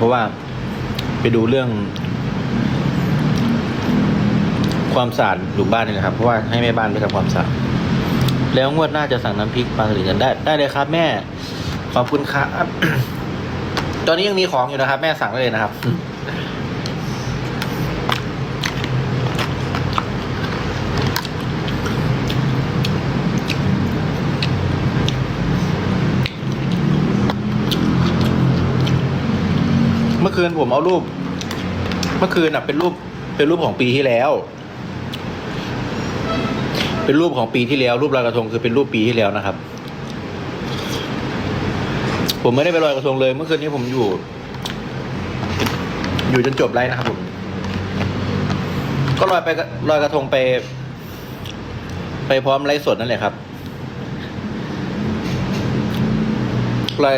เพราะว่าไปดูเรื่อง ความสะอาดหลุมบ้านนี่นะครับ เพราะว่าให้แม่บ้านไปทำความสะอาดแล้วงวดหน้าจะสั่งน้ำพริกปลาสลิดกันได้ได้เลยครับ แม่ขอบคุณครับ ตอนนี้ยังมีของอยู่นะครับ แม่สั่งได้เลยนะครับ คืนผมเอารูป เมื่อคืนอะ เป็นรูป เป็นรูปของปีที่แล้ว เป็นรูปของปีที่แล้ว รูปลอยกระทงคือเป็นรูปปีที่แล้วนะครับ ผมไม่ได้ไปลอยกระทงเลย เมื่อคืนนี้ผมอยู่ อยู่จนจบไลฟ์นะครับผม ก็ลอยไปลอยกระทงไป ไปพร้อมไลฟ์สดนั่นแหละครับลอย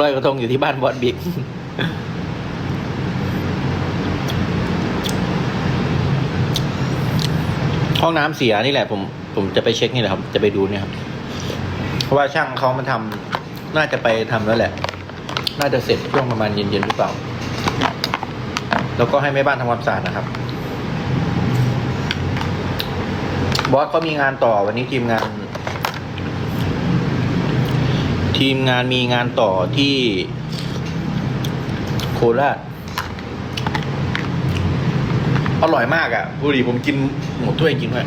ลอยกระทงอยู่ที่บ้านบอสบิ๊กห้องน้ำเสียนี่แหละ ผมผมจะไปเช็คนี่แหละครับ จะไปดูเนี่ยครับ เพราะว่าช่างเขามาทำน่าจะไปทำแล้วแหละ น่าจะเสร็จช่วงประมาณเย็นๆหรือเปล่า แล้วก็ให้แม่บ้านทำความสะอาดนะครับ บอสเขามีงานต่อวันนี้ทีมงาน ทีมงานมีงานต่อที่ โคราชอร่อยมากอะ่ะดูดิผมกินหมดถ้วยกินด้วย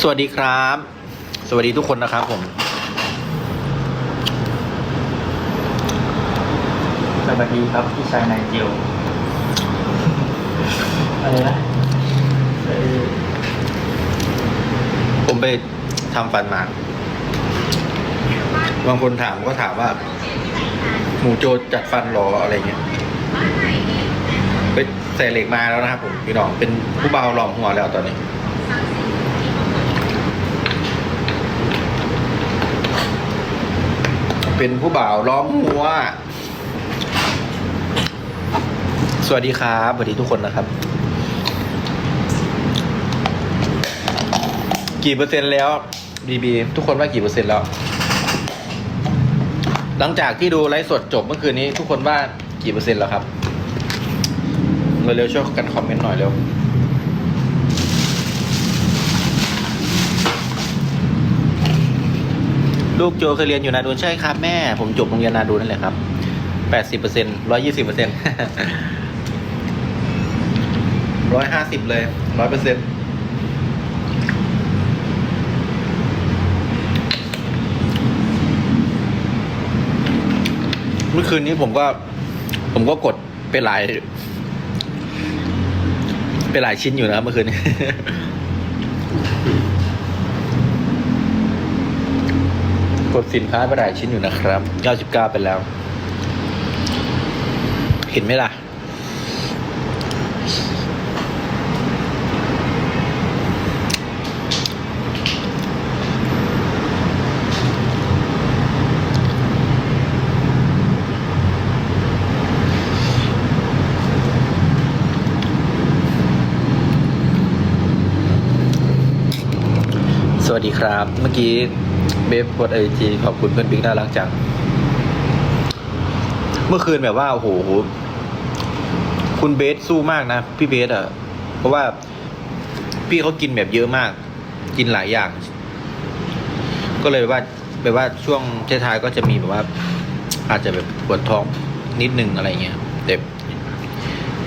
สวัสดีครับ สวัสดีทุกคนนะครับผมสวัสดีครับพี่ชายนายเจียวอะไรนะเอ่อผมไปทำฟันมาบางคนถามก็ถามว่า หมูโจจัดฟันรออะไรเงี้ยไปใส่เหล็กมาแล้วนะครับผมพี่น้องเป็นผู้เบาหลอมหัวแล้วตอนนี้ เป็นผู้บ่าวล้อมหัว สวัสดีครับสวัสดีทุกคนนะครับ กี่เปอร์เซ็นต์แล้วบีบีทุกคนว่ากี่เปอร์เซ็นต์แล้ว หลังจากที่ดูไลฟ์สดจบเมื่อคืนนี้ ทุกคนว่ากี่เปอร์เซ็นต์แล้วครับเร็วๆช่วยกันคอมเมนต์หน่อยเร็ว ลูกโจเคยเรียนอยู่นาดูนใช่ครับแม่ ผมจบโรงเรียนนาดูนนั่นแหละครับแปดสิบเปอร์เซ็นร้อยยี่สิบเปอร์เซ็นร้อยห้าสิบเลยร้อยเปอร์เซ็นเมื่อคืนนี้ผมก็ ผมก็กดไปหลาย ไปหลายชิ้นอยู่นะเมื่อคืนนี้ กดสินค้าไปหลายชิ้นอยู่นะครับ 99 ไปแล้ว เห็นไหมล่ะ วัสดีครับ เมื่อกี้เบฟกดไอจีขอบคุณเพื่อนบิ๊กน่ารักจัง เมื่อคืนแบบว่าโอ้โหคุณเบสสู้มากนะ พี่เบสอะ เพราะว่าพี่เขากินแบบเยอะมาก กินหลายอย่าง ก็เลยว่าแบบว่าช่วงท้ายๆก็จะมีแบบว่า อาจจะแบบปวดท้องนิดนึงอะไรเงี้ยแต่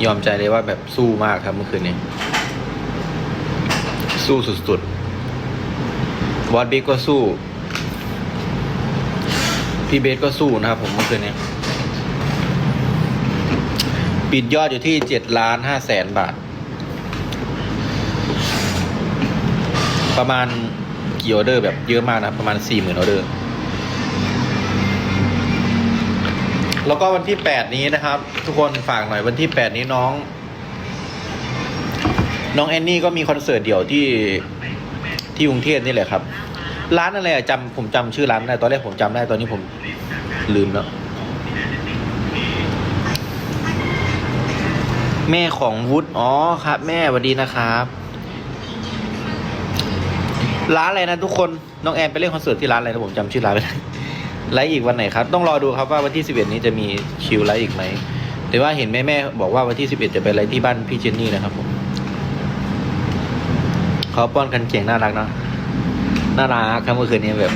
ยอมใจเลยว่าแบบสู้มากครับเมื่อคืนนี้สู้สุดๆ บอสบิ๊กก็สู้ พี่เบสก็สู้นะครับผมเมื่อคืนนี้ ปิดยอดอยู่ที่เจ็ดล้านห้าแสนบาท ประมาณกี่ออเดอร์แบบเยอะมากนะครับ ประมาณสี่หมื่นออเดอร์ แล้วก็วันที่แปดนี้นะครับ ทุกคนฝากหน่อยวันที่แปดนี้น้อง น้องแอนนี่ก็มีคอนเสิร์ตเดี่ยวที่ ที่กรุงเทพนี่แหละครับ ร้านอะไรอะจำผมจำชื่อร้านได้ตอนแรกผมจำได้ตอนนี้ผมลืมแล้วแม่ของวุฒิอ๋อครับ แม่สวัสดีนะครับ ร้านอะไรนะทุกคนน้องแอนไปเล่นคอนเสิร์ตที่ร้านอะไรนะผมจำชื่อร้านไม่ได้ไลฟ์อีกวันไหนครับ ต้องรอดูครับว่าวันที่11นี้จะมีคิวไลฟ์อีกไหมแต่ว่าเห็นแม่แม่บอกว่าวันที่11จะไปไลฟ์ที่บ้านพี่เจนนี่นะครับผม เขาป้อนกันเก่งน่ารักเนาะน่ารักครับเมื่อคืนนี้แบบ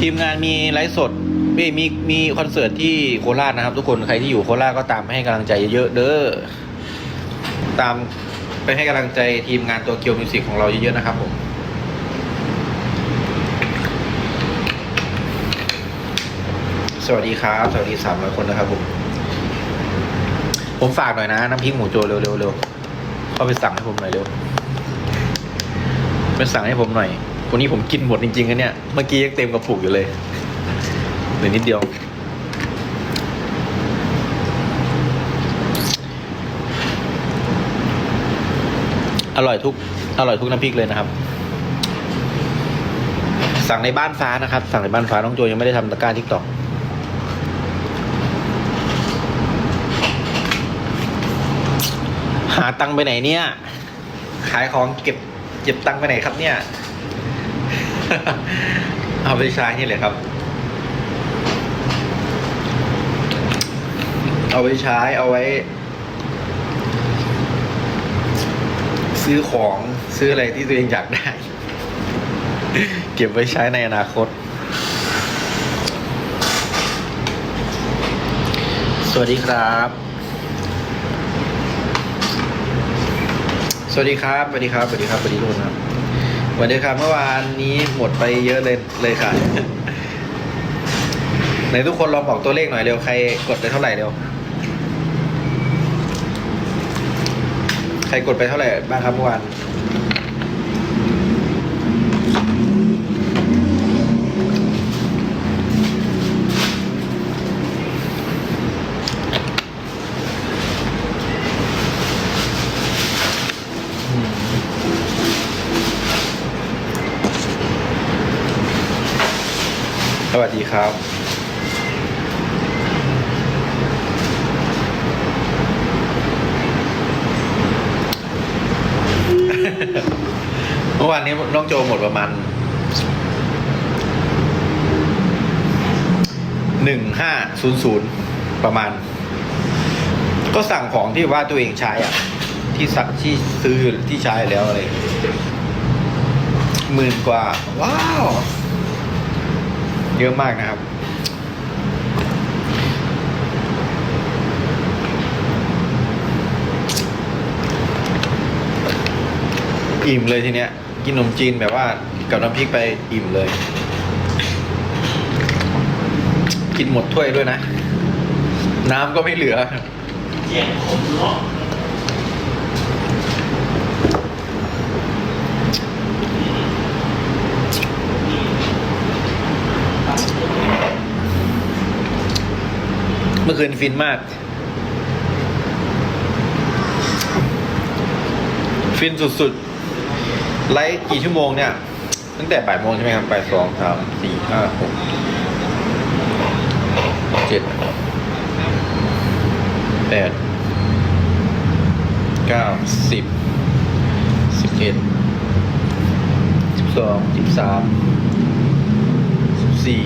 ทีมงานมีไลฟ์สดมีมีมีคอนเสิร์ตที่โคราชนะครับ ทุกคนใครที่อยู่โคราชก็ตามไปให้กำลังใจเยอะๆเด้อตามไปให้กำลังใจทีมงานตัวเกียวมิวสิกของเราเยอะๆนะครับผม วัสดีครับ สวัสดีสามร้อยคนนะครับผม ผมฝากหน่อยนะ น้ำพริกหมูโจเร็วๆเร็วเข้าไปสั่งให้ผมหน่อยเร็วไปสั่งให้ผมหน่อยวันนี้ผมกินหมดจริงๆนะเนี่ย เมื่อกี้ยังเต็มกระปุกอยู่เลยเหลือนิดเดียว อร่อยทุก อร่อยทุกน้ำพริกเลยนะครับสั่งในบ้านฟ้านะครับ สั่งในบ้านฟ้าน้องโจยังไม่ได้ทำตะกร้าทิกตอก หาตังค์ไปไหนเนี่ย ขายของเก็บเก็บตังค์ไปไหนครับเนี่ย เอาไปใช้นี่เลยครับ เอาไว้ใช้เอาไว้ ซื้อของซื้ออะไรที่ตัวเองอยากได้ เก็บไว้ใช้ในอนาคต สวัสดีครับ สวัสดีครับสวัสดีครับสวัสดีครับสวัสดีทุกคนครับสวัสดีครับเมื่อวานนี้หมดไปเยอะเลยเลยค่ะไหนทุกคนลองบอกตัวเลขหน่อยเร็วใครกดไปเท่าไหร่เร็วใครกดไปเท่าไหร่บ้างครับเมื่อวาน สวัสดีครับ เมื่อวานนี้น้องโจหมดประมาณหนึ่งห้าศูนย์ศูนย์ประมาณ ก็สั่งของที่ว่าตัวเองใช้อะ ที่สักที่ซื้อที่ใช้แล้วอะไรหมื่นกว่า ว้าว เยอะมากนะครับ อิ่มเลยทีเนี้ย กินขนมจีนแบบว่ากับน้ำพริกไปอิ่มเลย กินหมดถ้วยด้วยนะ น้ำก็ไม่เหลือเจียงผมเนาะ มื่อคืนฟินมาก ฟินสุดๆ ไลฟ์กี่ชั่วโมงเนี่ย ตั้งแต่บ่ายโมงใช่ไหมครับบ่ายสองสามสี่ห้าหกเจ็ดแปดเก้าสิบสิบเอ็ดสิบสองสิบสามสิบสี่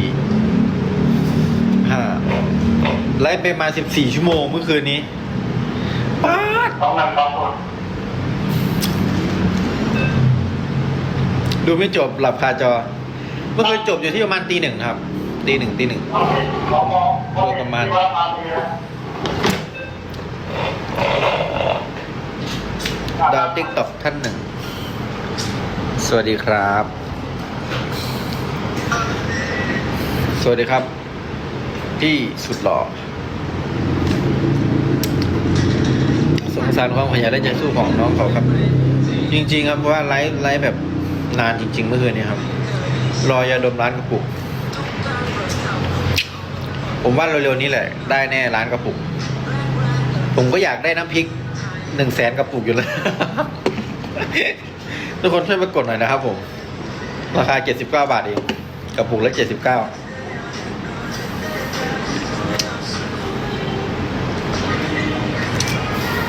ไลฟ์ไปมาสิบสี่ชั่วโมงเมื่อคืนนี้ป๊าดต้องนำต้องหมดดูไม่จบหลับคาจอ เมื่อคืนจบอยู่ที่ประมาณตีหนึ่งครับตีหนึ่งตีหนึ่งโดยประมาณดาวติ๊กต็อกท่านหนึ่ง สวัสดีครับ สวัสดีครับ พี่สุดหล่อ สารความขยันและใจสู้ของน้องเขาครับ จริง ๆ ครับว่าไลฟ์ไลฟ์แบบนานจริงๆเมื่อคืนนี้ครับ รอยาดมร้านกระปุก ผมว่าเร็วๆนี้แหละ ได้แน่ร้านกระปุก ผมก็อยากได้น้ำพริกหนึ่งแสนกระปุกอยู่เลยทุกคนช่วยมากดหน่อยนะครับผม ราคาเจ็ดสิบเก้าบาทเองกระปุกละเจ็ดสิบเก้า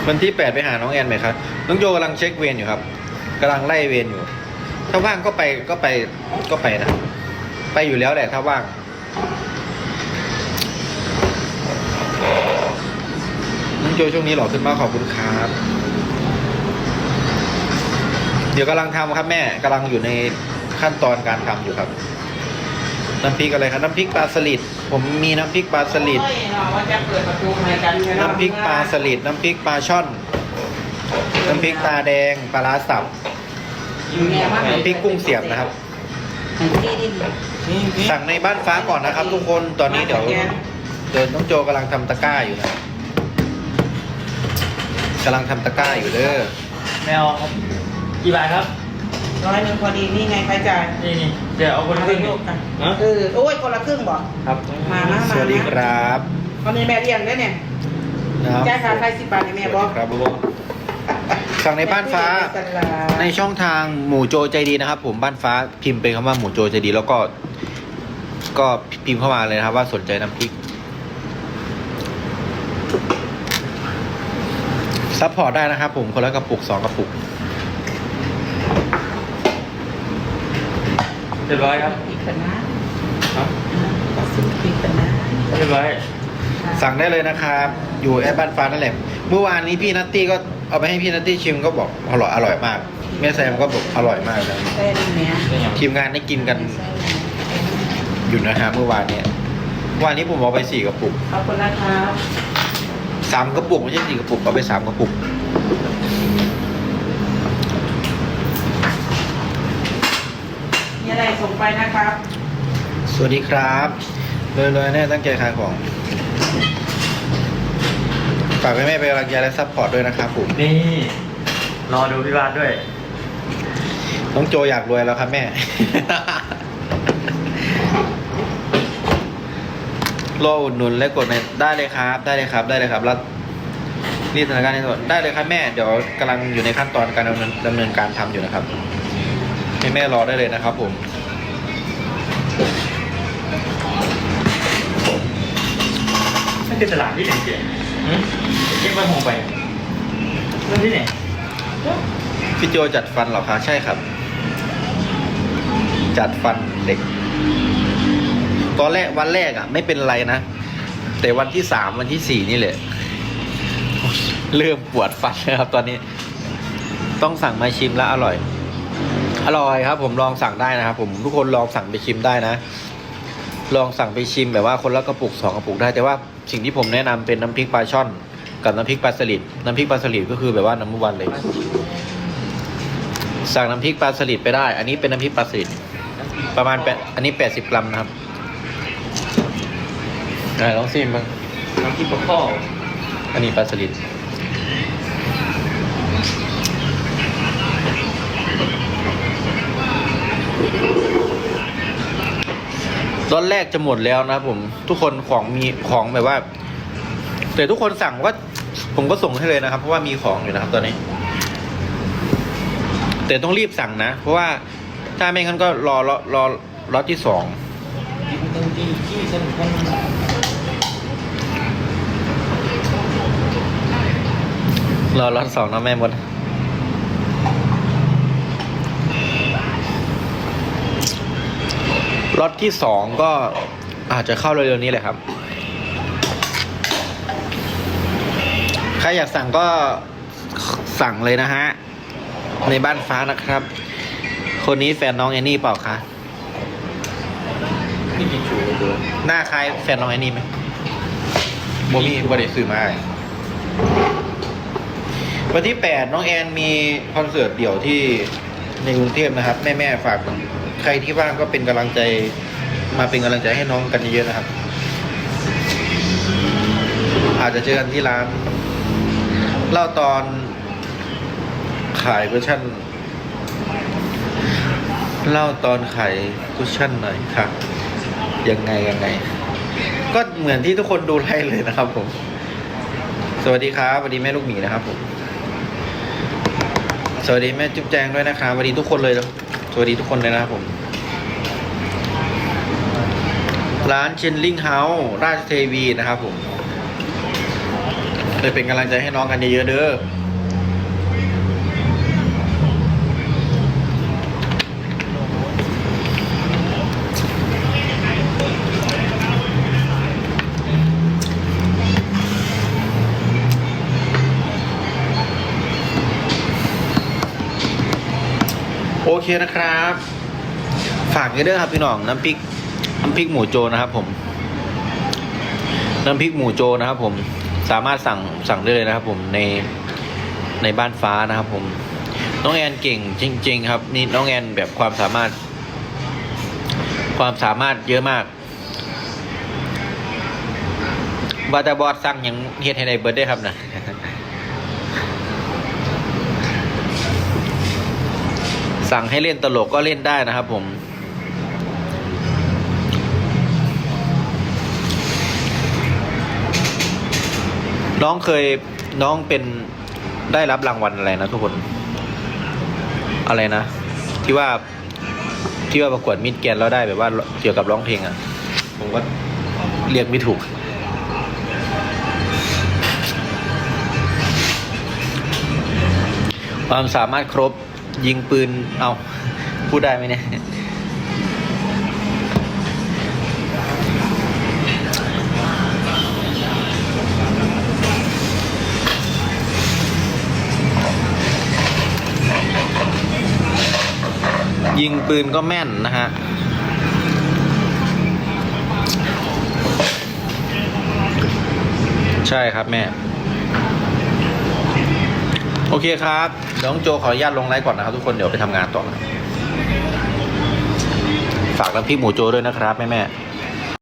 วันที่แปดไปหาน้องแอนไหมครับน้องโยกำลังเช็คเวรอยู่ครับกำลังไล่เวรอยู่ ถ้าว่างก็ไปก็ไปก็ไปนะ ไปอยู่แล้วแหละถ้าว่าง น้องโจช่วงนี้หล่อขึ้นมากขอบคุณครับ เดี๋ยวกำลังทำครับแม่กำลังอยู่ในขั้นตอนการทำอยู่ครับ น้ำพริกอะไรครับน้ำพริกปลาสลิดผมมีน้ำพริกปลาสลิดน้ำพริกปลาสลิดน้ำพริกปลาช่อน น้ำพริกตาแดงปลาร้าสับน้ำพริกกุ้งเสียบนะครับ สั่งในบ้านฟ้าก่อนนะครับ ทุกคนตอนนี้เดี๋ยวเดินน้องโจกำลังทำตะกร้าอยู่นะกำลังทำตะกร้าอยู่เด้อไม่เอาครับกี่บาทครับ ร้อยหนึ่งพอดีนี่ไงใครจ่ายนี่นี่เดี๋ยวเอาคนละครึ่งลูกกันเนาะเออโอ้ยคนละครึ่งบอก ครับมานะ สวัสดีครับตอนนี้แม่เลี้ยงด้วยเนี่ยนะครับจ่ายค่าไฟสิบบาทเนี่ยแม่บอกครับผมสั่งในบ้านฟ้า ในช่องทางหมู่โจใจดีนะครับ ผมบ้านฟ้าพิมพ์เป็นคำว่าหมู่โจใจดี แล้วก็ ก็พิมพ์เข้ามาเลยนะครับ ว่าสนใจน้ำพริกซัพพอร์ตได้นะครับผมคนละกระปุกสองกระปุก เรียบร้อยครับอีกกันนะครับตัดสินอีกกันนะเรียบร้อย สั่งได้เลยนะครับ อยู่แอปบ้านฟ้านั่นแหละ เมื่อวานนี้พี่นัตตี้ก็เอาไปให้พี่นัตตี้ชิมก็บอกอร่อยอร่อยมาก แม่แซมก็บอกอร่อยมากเลยเส้นเนี้ยเป็นยังทีมงานได้กินกันอยู่นะฮะเมื่อวานเนี่ยวันนี้ผมเอาไปสี่กระปุก ขอบคุณนะครับสามกระปุกไม่ใช่สี่กระปุกเอาไปสามกระปุก มีอะไร ส่งไปนะครับ สวัสดีครับเลยเลยๆแน่ตั้งใจขายของ ฝากแม่แม่ๆเป็นกำลังใจและซัพพอร์ตด้วยนะครับผม นี่ รอดูพี่บาทด้วย น้องโจอยากรวยแล้วครับแม่ รออุดหนุนและกดในได้เลยครับ ได้เลยครับ ได้เลยครับแล้วรีบสถานการณ์ในส่วนได้เลยครับแม่ เดี๋ยวกำลังอยู่ในขั้นตอนการดำเนินดำเนินการทำอยู่นะครับให้แม่รอได้เลยนะครับผม คือตลาดที่ไหนเจ๊หืมเจ๊ไปมองไปนั่นที่ไหนพี่โจจัดฟันเหรอคะใช่ครับ จัดฟันเด็ก ตอนแรกวันแรกอะ ไม่เป็นไรนะ แต่วันที่สามวันที่สี่นี่แหละเริ่มปวดฟันแล้วครับ ตอนนี้ ต้องสั่งมาชิมแล้วอร่อย อร่อยครับ ผมลองสั่งได้นะครับ ผมทุกคนลองสั่งไปชิมได้นะ ลองสั่งไปชิมแบบว่าคนละกระปุกสองกระปุกได้แต่ว่า สิ่งที่ผมแนะนำเป็นน้ำพริกปลาช่อน กับน้ำพริกปลาสลิดน้ำพริกปลาสลิดก็คือแบบว่าน้ำมันวันเลย สั่งน้ำพริกปลาสลิดไปได้ อันนี้เป็นน้ำพริกปลาสลิดประมาณแปดอันนี้แปดสิบกรัมนะครับไหนลองซิมบ้างน้ำพริกปลาข้ออันนี้ปลาสลิด ตอนแรกจะหมดแล้วนะครับผมทุกคนของมีของแบบว่า แต่ทุกคนสั่งว่าผมก็ส่งให้เลยนะครับ เพราะว่ามีของอยู่นะครับ ตอนนี้ แต่ต้องรีบสั่งนะ เพราะว่าถ้าไม่งั้นก็รอรอรอล็อที่สองรอล็อสองนะแม่มด ล็อตที่สองก็อาจจะเข้าเร็วๆนี้แหละครับ ใครอยากสั่งก็สั่งเลยนะฮะ ในบ้านฟ้านะครับ คนนี้แฟนน้องแอนนี่เปล่าคะนี่กินชูเลยหน้าคล้ายแฟนน้องแอนนี่ไหมโมมี่บริสื่อมาวันที่แปดน้องแอนมีคอนเสิร์ตเดี่ยวที่ในกรุงเทพนะครับ แม่แม่ๆฝาก ใครที่ว่างก็เป็นกำลังใจมาเป็นกำลังใจให้น้องกันเยอะๆนะครับ อาจจะเจอกันที่ร้านเล่าตอนขายเวอร์ชันเล่าตอนขายคุชชั่นหน่อยครับยังไงยังไง ก็เหมือนที่ทุกคนดูไลฟ์เลยนะครับผม สวัสดีครับสวัสดีแม่ลูกหมีนะครับผมสวัสดีแม่จุ๊บแจงด้วยนะครับสวัสดีทุกคนเลย สวัสดีทุกคนเลยนะครับผม ร้านเชนลิงเฮาส์ราชเทวีนะครับผมเลยเป็นกำลังใจให้น้องกันเยอะๆเด้อ โอเคนะครับ ฝากกันด้อครับพี่น้องน้ำพริกน้ำพริกหมูโจนะครับผม น้ำพริกหมูโจนะครับผมสามารถสั่งสั่งได้เลยนะครับ ผมในในบ้านฟ้านะครับผมน้องแอนเก่งจริง ๆ ครับ นี่น้องแอนแบบความสามารถ ความสามารถเยอะมากบาตาบอดสั่งหยังเฮ็ดให้ในเบิร์ดได้ครับนะ สั่งให้เล่นตลกก็เล่นได้นะครับผม น้องเคยน้องเป็นได้รับรางวัลอะไรนะทุกคน อะไรนะ ที่ว่าที่ว่าประกวดมิดแกนแล้วได้แบบว่าเกี่ยวกับร้องเพลงอะ่ะ ผมก็เรียกไม่ถูกความสามารถครบ ยิงปืน เอาพูดได้ไหมเนี่ย ยิงปืนก็แม่นนะฮะใช่ครับแม่ โอเคครับเดี๋ยวน้องโจขออนุญาตลงไลฟ์ก่อนนะครับทุกคนเดี๋ยวไปทำงานต่อนะฝากน้ำพริกหมูโจด้วยนะครับแม่แม่ๆ